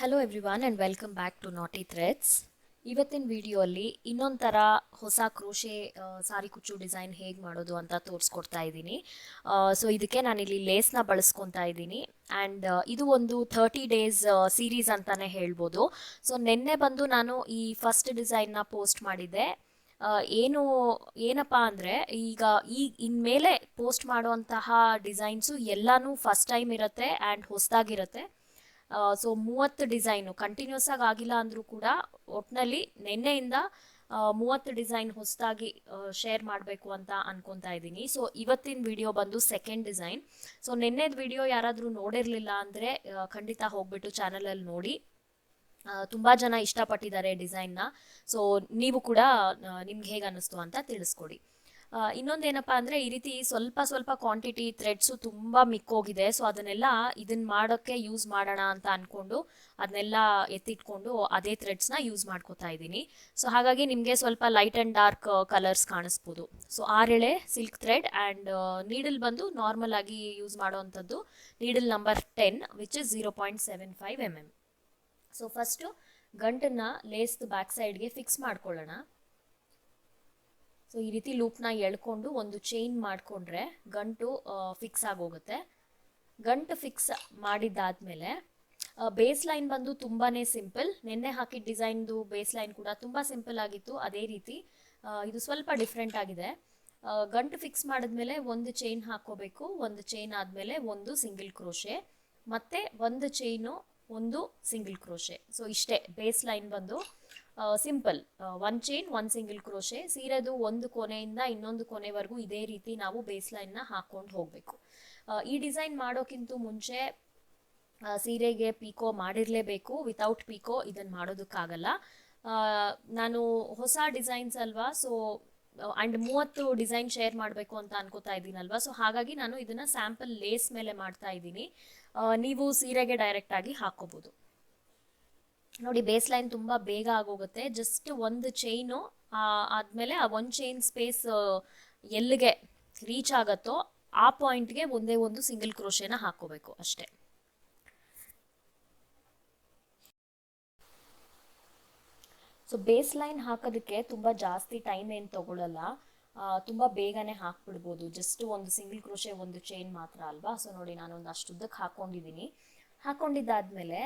Hello everyone and welcome back to knotty threads ಇವತ್ತಿನ ವಿಡಿಯೋಲ್ಲಿ ಇನ್ನೊಂದು ಥರ ಹೊಸ ಕ್ರೋಶೆ ಸಾರಿ ಕುಚ್ಚು ಡಿಸೈನ್ ಹೇಗೆ ಮಾಡೋದು ಅಂತ ತೋರಿಸ್ಕೊಡ್ತಾ ಇದ್ದೀನಿ. ಸೊ ಇದಕ್ಕೆ ನಾನಿಲ್ಲಿ ಲೇಸ್ನ ಬಳಸ್ಕೊತಾ ಇದ್ದೀನಿ. ಆ್ಯಂಡ್ ಇದು ಒಂದು ಥರ್ಟಿ ಡೇಸ್ ಸೀರೀಸ್ ಅಂತಲೇ ಹೇಳ್ಬೋದು. ಸೊ ನಿನ್ನೆ ಬಂದು ನಾನು ಈ ಫಸ್ಟ್ ಡಿಸೈನ್ನ ಪೋಸ್ಟ್ ಮಾಡಿದ್ದೆ. ಏನು, ಏನಪ್ಪ ಅಂದರೆ ಈಗ ಈ, ಇನ್ಮೇಲೆ ಪೋಸ್ಟ್ ಮಾಡುವಂತಹ ಡಿಸೈನ್ಸು ಎಲ್ಲನೂ ಫಸ್ಟ್ ಟೈಮ್ ಇರುತ್ತೆ ಆ್ಯಂಡ್ ಹೊಸದಾಗಿರುತ್ತೆ. ಸೊ ಮೂವತ್ತು ಡಿಸೈನು ಕಂಟಿನ್ಯೂಸ್ ಆಗಿ ಆಗಿಲ್ಲ ಅಂದರೂ ಕೂಡ ಒಟ್ಟಿನಲ್ಲಿ ನಿನ್ನೆಯಿಂದ ಮೂವತ್ತು ಡಿಸೈನ್ ಹೊಸದಾಗಿ ಶೇರ್ ಮಾಡಬೇಕು ಅಂತ ಅನ್ಕೊತಾ ಇದ್ದೀನಿ. ಸೊ ಇವತ್ತಿನ ವಿಡಿಯೋ ಬಂದು ಸೆಕೆಂಡ್ ಡಿಸೈನ್ ಸೊ ನಿನ್ನೆದ ವಿಡಿಯೋ ಯಾರಾದರೂ ನೋಡಿರಲಿಲ್ಲ ಅಂದರೆ ಖಂಡಿತ ಹೋಗ್ಬಿಟ್ಟು ಚಾನಲಲ್ಲಿ ನೋಡಿ. ತುಂಬ ಜನ ಇಷ್ಟಪಟ್ಟಿದ್ದಾರೆ ಡಿಸೈನ್ನ ಸೊ ನೀವು ಕೂಡ ನಿಮ್ಗೆ ಹೇಗೆ ಅನ್ನಿಸ್ತು ಅಂತ ತಿಳಿಸ್ಕೊಡಿ. ಇನ್ನೊಂದೇನಪ್ಪ ಅಂದರೆ ಈ ರೀತಿ ಸ್ವಲ್ಪ ಸ್ವಲ್ಪ ಕ್ವಾಂಟಿಟಿ ಥ್ರೆಡ್ಸು ತುಂಬ ಮಿಕ್ಕೋಗಿದೆ. ಸೊ ಅದನ್ನೆಲ್ಲ ಇದನ್ನ ಮಾಡೋಕ್ಕೆ ಯೂಸ್ ಮಾಡೋಣ ಅಂತ ಅಂದ್ಕೊಂಡು ಅದನ್ನೆಲ್ಲ ಎತ್ತಿಟ್ಕೊಂಡು ಅದೇ ಥ್ರೆಡ್ಸ್ನ ಯೂಸ್ ಮಾಡ್ಕೋತಾ ಇದ್ದೀನಿ. ಸೊ ಹಾಗಾಗಿ ನಿಮಗೆ ಸ್ವಲ್ಪ ಲೈಟ್ ಆ್ಯಂಡ್ ಡಾರ್ಕ್ ಕಲರ್ಸ್ ಕಾಣಿಸ್ಬೋದು. ಸೊ ಆರೆಳೆ ಸಿಲ್ಕ್ ಥ್ರೆಡ್ ಆ್ಯಂಡ್ ನೀಡಲ್ ಬಂದು ನಾರ್ಮಲ್ ಆಗಿ use ಮಾಡೋವಂಥದ್ದು needle number ten which is zero point seven five M M so first ಗಂಟನ್ನು ಲೇಸ್ದು ಬ್ಯಾಕ್ ಸೈಡ್ಗೆ ಫಿಕ್ಸ್ ಮಾಡ್ಕೊಳ್ಳೋಣ. ಸೊ ಈ ರೀತಿ ಲೂಪ್ನ ಎಳ್ಕೊಂಡು ಒಂದು ಚೈನ್ ಮಾಡಿಕೊಂಡ್ರೆ ಗಂಟು ಫಿಕ್ಸ್ ಆಗೋಗುತ್ತೆ. ಗಂಟು ಫಿಕ್ಸ್ ಮಾಡಿದ್ದಾದ್ಮೇಲೆ ಬೇಸ್ ಲೈನ್ ಬಂದು ತುಂಬಾ ಸಿಂಪಲ್ ನಿನ್ನೆ ಹಾಕಿದ ಡಿಸೈನ್ದು ಬೇಸ್ ಲೈನ್ ಕೂಡ ತುಂಬ ಸಿಂಪಲ್ ಆಗಿತ್ತು. ಅದೇ ರೀತಿ ಇದು ಸ್ವಲ್ಪ ಡಿಫ್ರೆಂಟ್ ಆಗಿದೆ. ಗಂಟು ಫಿಕ್ಸ್ ಮಾಡಿದ್ಮೇಲೆ ಒಂದು ಚೈನ್ ಹಾಕೋಬೇಕು ಒಂದು ಚೈನ್ ಆದಮೇಲೆ ಒಂದು ಸಿಂಗಲ್ ಕ್ರೋಶೆ ಮತ್ತೆ ಒಂದು ಚೈನು ಒಂದು ಸಿಂಗಲ್ ಕ್ರೋಶೆ ಸೊ ಇಷ್ಟೇ ಬೇಸ್ ಲೈನ್ ಬಂದು. Simple one chain one single crochet ಸೀರೆದು ಒಂದು ಕೊನೆಯಿಂದ ಇನ್ನೊಂದು ಕೊನೆವರೆಗೂ ಇದೇ ರೀತಿ ನಾವು ಬೇಸ್ ಲೈನ್ನ ಹಾಕೊಂಡು ಹೋಗಬೇಕು. ಈ ಡಿಸೈನ್ ಮಾಡೋಕ್ಕಿಂತ ಮುಂಚೆ ಸೀರೆಗೆ ಪೀಕೋ ಮಾಡಿರಲೇಬೇಕು. ವಿತೌಟ್ ಪೀಕೋ ಇದನ್ನು ಮಾಡೋದಕ್ಕಾಗಲ್ಲ. ನಾನು ಹೊಸ ಡಿಸೈನ್ಸ್ ಅಲ್ವಾ? ಸೊ ಆ್ಯಂಡ್ ಮೂವತ್ತು ಡಿಸೈನ್ ಶೇರ್ ಮಾಡಬೇಕು ಅಂತ ಅನ್ಕೋತಾ ಇದ್ದೀನಲ್ವಾ? ಸೊ ಹಾಗಾಗಿ ನಾನು ಇದನ್ನು ಸ್ಯಾಂಪಲ್ ಲೇಸ್ ಮೇಲೆ ಮಾಡ್ತಾ ಇದ್ದೀನಿ. ನೀವು ಸೀರೆಗೆ ಡೈರೆಕ್ಟಾಗಿ ಹಾಕೋಬೋದು. ನೋಡಿ ಬೇಸ್ ಲೈನ್ ತುಂಬಾ ಬೇಗ ಆಗೋಗುತ್ತೆ. ಜಸ್ಟ್ ಒಂದು ಚೈನು ಆದಮೇಲೆ ಆ ಒಂದು ಚೈನ್ ಸ್ಪೇಸ್ ಎಲ್ಲಿಗೆ ರೀಚ್ ಆಗತ್ತೋ ಆ ಪಾಯಿಂಟ್ಗೆ ಒಂದೇ ಒಂದು ಸಿಂಗಲ್ ಕ್ರೋಶೆನ ಹಾಕೋಬೇಕು ಅಷ್ಟೇ. ಸೊ ಬೇಸ್ ಲೈನ್ ಹಾಕೋದಕ್ಕೆ ತುಂಬ ಜಾಸ್ತಿ ಟೈಮ್ ಏನು ತಗೊಳ್ಳಲ್ಲ ತುಂಬಾ ಬೇಗನೆ ಹಾಕ್ಬಿಡ್ಬೋದು. ಜಸ್ಟ್ ಒಂದು ಸಿಂಗಲ್ ಕ್ರೋಶೆ ಒಂದು ಚೈನ್ ಮಾತ್ರ ಅಲ್ವಾ? ಸೊ ನೋಡಿ ನಾನು ಒಂದು ಅಷ್ಟುದ್ದಕ್ಕೆ ಹಾಕೊಂಡಿದ್ದೀನಿ ಹಾಕೊಂಡಿದ್ದಾದ್ಮೇಲೆ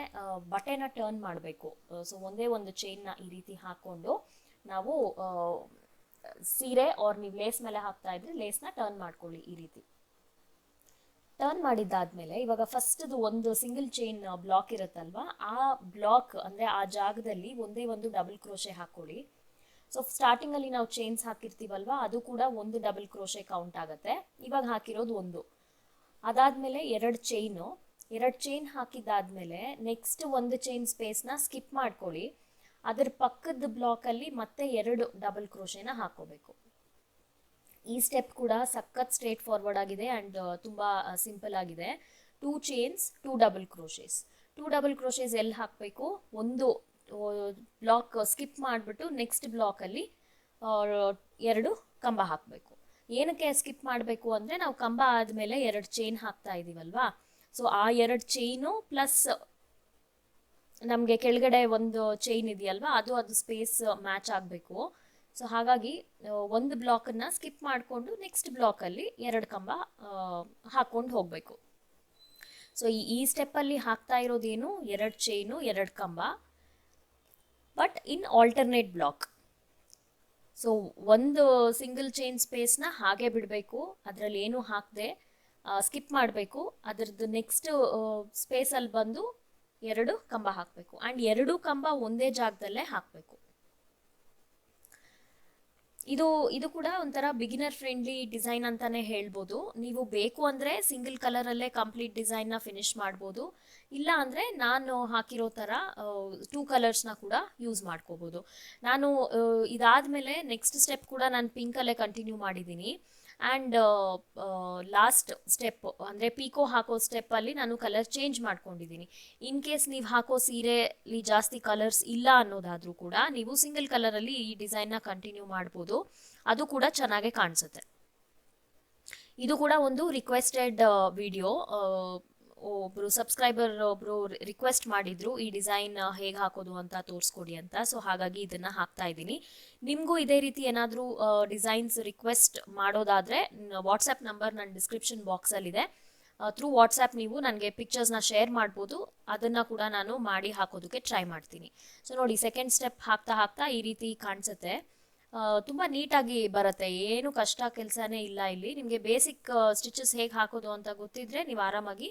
ಬಟ್ಟೆನ ಟರ್ನ್ ಮಾಡಬೇಕು. ಸೊ ಒಂದೇ ಒಂದು ಚೈನ್ನ ಈ ರೀತಿ ಹಾಕೊಂಡು ನಾವು ಸೀರೆ ಆರ್ ನೀವು ಲೇಸ್ ಮೇಲೆ ಹಾಕ್ತಾ ಇದ್ರೆ ಲೇಸ್ನ ಟರ್ನ್ ಮಾಡ್ಕೊಳ್ಳಿ ಈ ರೀತಿ. ಟರ್ನ್ ಮಾಡಿದ್ದಾದ್ಮೇಲೆ ಇವಾಗ ಫಸ್ಟ್ದು ಒಂದು ಸಿಂಗಲ್ ಚೈನ್ ಬ್ಲಾಕ್ ಇರುತ್ತಲ್ವಾ, ಆ ಬ್ಲಾಕ್ ಅಂದರೆ ಆ ಜಾಗದಲ್ಲಿ ಒಂದೇ ಒಂದು ಡಬಲ್ ಕ್ರೋಶೆ ಹಾಕೊಳ್ಳಿ ಸೊ ಸ್ಟಾರ್ಟಿಂಗಲ್ಲಿ ನಾವು ಚೈನ್ಸ್ ಹಾಕಿರ್ತೀವಲ್ವಾ, ಅದು ಕೂಡ ಒಂದು ಡಬಲ್ ಕ್ರೋಶೆ ಕೌಂಟ್ ಆಗುತ್ತೆ. ಇವಾಗ ಹಾಕಿರೋದು ಒಂದು. ಅದಾದಮೇಲೆ ಎರಡು ಚೈನು ಎರಡು ಚೈನ್ ಹಾಕಿದ್ದಾದಮೇಲೆ ನೆಕ್ಸ್ಟ್ ಒಂದು ಚೈನ್ ಸ್ಪೇಸ್ನ ಸ್ಕಿಪ್ ಮಾಡ್ಕೊಳ್ಳಿ. ಅದರ ಪಕ್ಕದ ಬ್ಲಾಕಲ್ಲಿ ಮತ್ತೆ ಎರಡು ಡಬಲ್ ಕ್ರೋಶೆನ ಹಾಕೋಬೇಕು ಈ ಸ್ಟೆಪ್ ಕೂಡ ಸಖತ್ ಸ್ಟ್ರೇಟ್ ಫಾರ್ವರ್ಡ್ ಆಗಿದೆ ಆ್ಯಂಡ್ ತುಂಬ ಸಿಂಪಲ್ ಆಗಿದೆ. Two chains two double crochets two double crochets ಎಲ್ಲಿ ಹಾಕಬೇಕು? ಒಂದು ಬ್ಲಾಕ್ ಸ್ಕಿಪ್ ಮಾಡಿಬಿಟ್ಟು ನೆಕ್ಸ್ಟ್ ಬ್ಲಾಕಲ್ಲಿ ಎರಡು ಕಂಬ ಹಾಕಬೇಕು. ಏನಕ್ಕೆ ಸ್ಕಿಪ್ ಮಾಡಬೇಕು ಅಂದರೆ ನಾವು ಕಂಬ ಆದಮೇಲೆ ಎರಡು ಚೈನ್ ಹಾಕ್ತಾ ಇದ್ದೀವಲ್ವಾ ಸೊ ಆ ಎರಡು ಚೈನು ಪ್ಲಸ್ ನಮಗೆ ಕೆಳಗಡೆ ಒಂದು ಚೈನ್ ಇದೆಯಲ್ವಾ, ಅದು ಅದು ಸ್ಪೇಸ್ ಮ್ಯಾಚ್ ಆಗಬೇಕು. ಸೊ ಹಾಗಾಗಿ ಒಂದು ಬ್ಲಾಕನ್ನು ಸ್ಕಿಪ್ ಮಾಡಿಕೊಂಡು ನೆಕ್ಸ್ಟ್ ಬ್ಲಾಕಲ್ಲಿ ಎರಡು ಕಂಬ ಹಾಕ್ಕೊಂಡು ಹೋಗಬೇಕು. ಸೊ ಈ ಈ ಸ್ಟೆಪ್ಪಲ್ಲಿ ಹಾಕ್ತಾ ಇರೋದೇನು ಎರಡು ಚೈನು ಎರಡು ಕಂಬ but in alternate block so ಒಂದು ಸಿಂಗಲ್ ಚೈನ್ ಸ್ಪೇಸ್ನ ಹಾಗೆ ಬಿಡಬೇಕು, ಅದರಲ್ಲಿ ಏನು ಹಾಕದೆ ಸ್ಕಿಪ್ ಮಾಡಬೇಕು. ಅದರದ್ದು ನೆಕ್ಸ್ಟ್ ಸ್ಪೇಸಲ್ಲಿ ಬಂದು ಎರಡು ಕಂಬ ಹಾಕಬೇಕು. ಆ್ಯಂಡ್ ಎರಡು ಕಂಬ ಒಂದೇ ಜಾಗದಲ್ಲೇ ಹಾಕಬೇಕು. ಇದು ಇದು ಕೂಡ ಒಂಥರ ಬಿಗಿನರ್ ಫ್ರೆಂಡ್ಲಿ ಡಿಸೈನ್ ಅಂತಾನೆ ಹೇಳ್ಬೋದು. ನೀವು ಬೇಕು ಅಂದರೆ ಸಿಂಗಲ್ ಕಲರಲ್ಲೇ ಕಂಪ್ಲೀಟ್ ಡಿಸೈನ್ನ ಫಿನಿಶ್ ಮಾಡ್ಬೋದು. ಇಲ್ಲ ಅಂದರೆ ನಾನು ಹಾಕಿರೋ ಥರ ಟೂ ಕಲರ್ಸ್ನ ಕೂಡ ಯೂಸ್ ಮಾಡ್ಕೋಬೋದು. ನಾನು ಇದಾದ ಮೇಲೆ ನೆಕ್ಸ್ಟ್ ಸ್ಟೆಪ್ ಕೂಡ ನಾನು ಪಿಂಕಲ್ಲೇ ಕಂಟಿನ್ಯೂ ಮಾಡಿದ್ದೀನಿ. ಆ್ಯಂಡ್ ಲಾಸ್ಟ್ ಸ್ಟೆಪ್ ಅಂದರೆ ಪೀಕೋ ಹಾಕೋ ಸ್ಟೆಪ್ಪಲ್ಲಿ ನಾನು ಕಲರ್ ಚೇಂಜ್ ಮಾಡ್ಕೊಂಡಿದ್ದೀನಿ. ಇನ್ ಕೇಸ್ ನೀವು ಹಾಕೋ ಸೀರೆಲಿ ಜಾಸ್ತಿ ಕಲರ್ಸ್ ಇಲ್ಲ ಅನ್ನೋದಾದರೂ ಕೂಡ ನೀವು ಸಿಂಗಲ್ ಕಲರಲ್ಲಿ ಈ ಡಿಸೈನ್ನ ಕಂಟಿನ್ಯೂ ಮಾಡ್ಬೋದು. ಅದು ಕೂಡ ಚೆನ್ನಾಗೇ ಕಾಣಿಸುತ್ತೆ. ಇದು ಕೂಡ ಒಂದು ರಿಕ್ವೆಸ್ಟೆಡ್ ವಿಡಿಯೋ ಒಬ್ರು ಸಬ್ಸ್ಕ್ರೈಬರ್ ಒಬ್ರು ರಿಕ್ವೆಸ್ಟ್ ಮಾಡಿದ್ರು, ಈ ಡಿಸೈನ್ ಹೇಗೆ ಹಾಕೋದು ಅಂತ ತೋರಿಸ್ಕೊಡಿ ಅಂತ. ಸೊ ಹಾಗಾಗಿ ಇದನ್ನ ಹಾಕ್ತಾ ಇದ್ದೀನಿ. ನಿಮಗೂ ಇದೇ ರೀತಿ ಏನಾದರೂ ಡಿಸೈನ್ಸ್ ರಿಕ್ವೆಸ್ಟ್ ಮಾಡೋದಾದ್ರೆ ವಾಟ್ಸಪ್ ನಂಬರ್ ನನ್ನ ಡಿಸ್ಕ್ರಿಪ್ಷನ್ ಬಾಕ್ಸಲ್ಲಿದೆ ಥ್ರೂ ವಾಟ್ಸ್ಆ್ಯಪ್ ನೀವು ನನಗೆ ಪಿಕ್ಚರ್ಸ್ನ ಶೇರ್ ಮಾಡ್ಬೋದು. ಅದನ್ನು ಕೂಡ ನಾನು ಮಾಡಿ ಹಾಕೋದಕ್ಕೆ ಟ್ರೈ ಮಾಡ್ತೀನಿ. ಸೊ ನೋಡಿ ಸೆಕೆಂಡ್ ಸ್ಟೆಪ್ ಹಾಕ್ತಾ ಹಾಕ್ತಾ ಈ ರೀತಿ ಕಾಣಿಸುತ್ತೆ. ತುಂಬ ನೀಟಾಗಿ ಬರುತ್ತೆ. ಏನು ಕಷ್ಟ ಕೆಲಸನೇ ಇಲ್ಲ ಇಲ್ಲಿ. ನಿಮಗೆ ಬೇಸಿಕ್ ಸ್ಟಿಚಸ್ ಹೇಗೆ ಹಾಕೋದು ಅಂತ ಗೊತ್ತಿದ್ರೆ ನೀವು ಆರಾಮಾಗಿ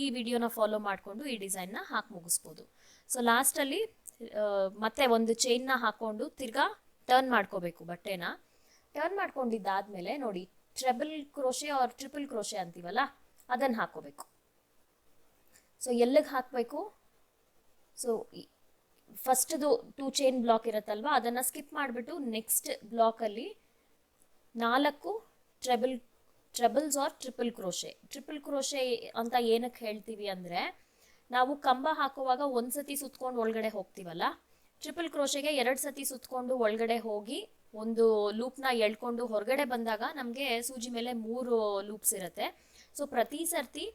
ಈ ವಿಡಿಯೋನ ಫಾಲೋ ಮಾಡಿಕೊಂಡು ಈ ಡಿಸೈನ್ನ ಹಾಕಿ ಮುಗಿಸ್ಬೋದು. ಸೊ ಲಾಸ್ಟಲ್ಲಿ ಮತ್ತೆ ಒಂದು ಚೈನ್ನ ಹಾಕ್ಕೊಂಡು ತಿರ್ಗಾ ಟರ್ನ್ ಮಾಡ್ಕೋಬೇಕು ಬಟ್ಟೆನ. ಟರ್ನ್ ಮಾಡ್ಕೊಂಡಿದ್ದಾದ್ಮೇಲೆ ನೋಡಿ treble crochet or triple crochet ಅಂತೀವಲ್ಲ, ಅದನ್ನು ಹಾಕೋಬೇಕು. ಸೊ ಎಲ್ಲಿಗೆ ಹಾಕಬೇಕು? ಸೊ ಫಸ್ಟ್ದು ಟೂ ಚೈನ್ ಬ್ಲಾಕ್ ಇರುತ್ತಲ್ವ, ಅದನ್ನು ಸ್ಕಿಪ್ ಮಾಡಿಬಿಟ್ಟು ನೆಕ್ಸ್ಟ್ ಬ್ಲಾಕಲ್ಲಿ ನಾಲ್ಕು treble trebles or triple crochet triple crochet ಅಂತ ಏನಕ್ಕೆ ಹೇಳ್ತೀವಿ ಅಂದರೆ, ನಾವು ಕಂಬ ಹಾಕುವಾಗ ಒಂದು ಸತಿ ಸುತ್ಕೊಂಡು ಒಳಗಡೆ ಹೋಗ್ತೀವಲ್ಲ ಟ್ರಿಪಲ್ ಕ್ರೋಶೆಗೆ ಎರಡು ಸತಿ ಸುತ್ಕೊಂಡು ಒಳಗಡೆ ಹೋಗಿ ಒಂದು ಲೂಪ್ನ ಎಳ್ಕೊಂಡು ಹೊರಗಡೆ ಬಂದಾಗ ನಮಗೆ ಸೂಜಿ ಮೇಲೆ ಮೂರು ಲೂಪ್ಸ್ ಇರುತ್ತೆ. ಸೊ ಪ್ರತಿ ಸರ್ತಿ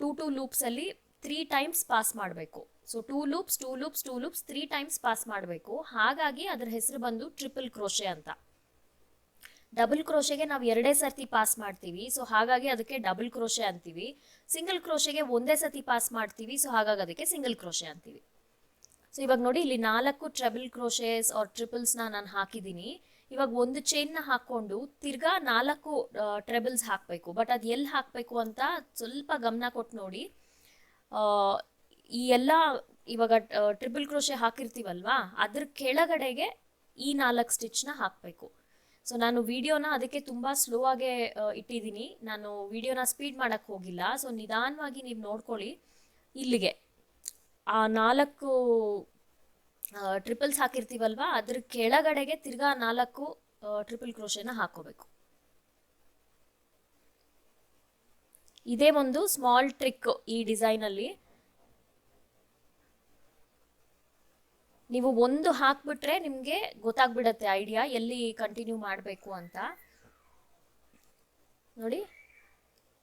ಟೂ ಟೂ ಲೂಪ್ಸಲ್ಲಿ ತ್ರೀ ಟೈಮ್ಸ್ ಪಾಸ್ ಮಾಡಬೇಕು. So two loops two loops two loops three times pass ಮಾಡಬೇಕು. ಹಾಗಾಗಿ ಅದರ ಹೆಸರು ಬಂದು ಟ್ರಿಪಲ್ ಕ್ರೋಶೆ ಅಂತ. ಡಬಲ್ ಕ್ರೋಶೆಗೆ ನಾವು ಎರಡೇ ಸರ್ತಿ ಪಾಸ್ ಮಾಡ್ತೀವಿ. ಸೊ ಹಾಗಾಗಿ ಅದಕ್ಕೆ ಡಬಲ್ ಕ್ರೋಶೆ ಅಂತೀವಿ. ಸಿಂಗಲ್ ಕ್ರೋಶೆಗೆ ಒಂದೇ ಸತಿ ಪಾಸ್ ಮಾಡ್ತೀವಿ. ಸೊ ಹಾಗಾಗಿ ಅದಕ್ಕೆ ಸಿಂಗಲ್ ಕ್ರೋಶೆ ಅಂತೀವಿ. ಸೊ ಇವಾಗ ನೋಡಿ, ಇಲ್ಲಿ ನಾಲ್ಕು ಟ್ರಬಲ್ ಕ್ರೋಶೆಸ್ ಆರ್ ಟ್ರಿಪಲ್ಸ್ನ ನಾನು ಹಾಕಿದ್ದೀನಿ. ಇವಾಗ ಒಂದು ಚೈನ್ನ ಹಾಕ್ಕೊಂಡು ತಿರ್ಗಾ ನಾಲ್ಕು ಟ್ರೆಬಲ್ಸ್ ಹಾಕಬೇಕು. ಬಟ್ ಅದು ಎಲ್ಲಿ ಹಾಕಬೇಕು ಅಂತ ಸ್ವಲ್ಪ ಗಮನ ಕೊಟ್ಟು ನೋಡಿ. ಈ ಎಲ್ಲ ಇವಾಗ ಟ್ರಿಪಲ್ ಕ್ರೋಶೆ ಹಾಕಿರ್ತೀವಲ್ವಾ? ಅದ್ರ ಕೆಳಗಡೆಗೆ ಈ ನಾಲ್ಕು ಸ್ಟಿಚ್ನ ಹಾಕಬೇಕು. ಸೊ ನಾನು ವಿಡಿಯೋನ ಅದಕ್ಕೆ ತುಂಬ ಸ್ಲೋ ಆಗೇ ಇಟ್ಟಿದ್ದೀನಿ. ನಾನು ವಿಡಿಯೋನ ಸ್ಪೀಡ್ ಮಾಡೋಕ್ಕೆ ಹೋಗಿಲ್ಲ. ಸೊ ನಿಧಾನವಾಗಿ ನೀವು ನೋಡ್ಕೊಳ್ಳಿ. ಇಲ್ಲಿಗೆ. ಆ ನಾಲ್ಕು ಟ್ರಿಪಲ್ಸ್ ಹಾಕಿರ್ತೀವಲ್ವಾ? ಅದ್ರ ಕೆಳಗಡೆಗೆ ತಿರ್ಗಾ ನಾಲ್ಕು ಟ್ರಿಪಲ್ ಕ್ರೋಶೆನ ಹಾಕೋಬೇಕು. ಇದೇ ಒಂದು ಸ್ಮಾಲ್ ಟ್ರಿಕ್ ಈ ಡಿಸೈನಲ್ಲಿ ನೀವು ಒಂದು ಹಾಕ್ಬಿಟ್ರೆ ನಿಮಗೆ ಗೊತ್ತಾಗ್ಬಿಡತ್ತೆ ಐಡಿಯಾ ಎಲ್ಲಿ ಕಂಟಿನ್ಯೂ ಮಾಡಬೇಕು ಅಂತ. ನೋಡಿ,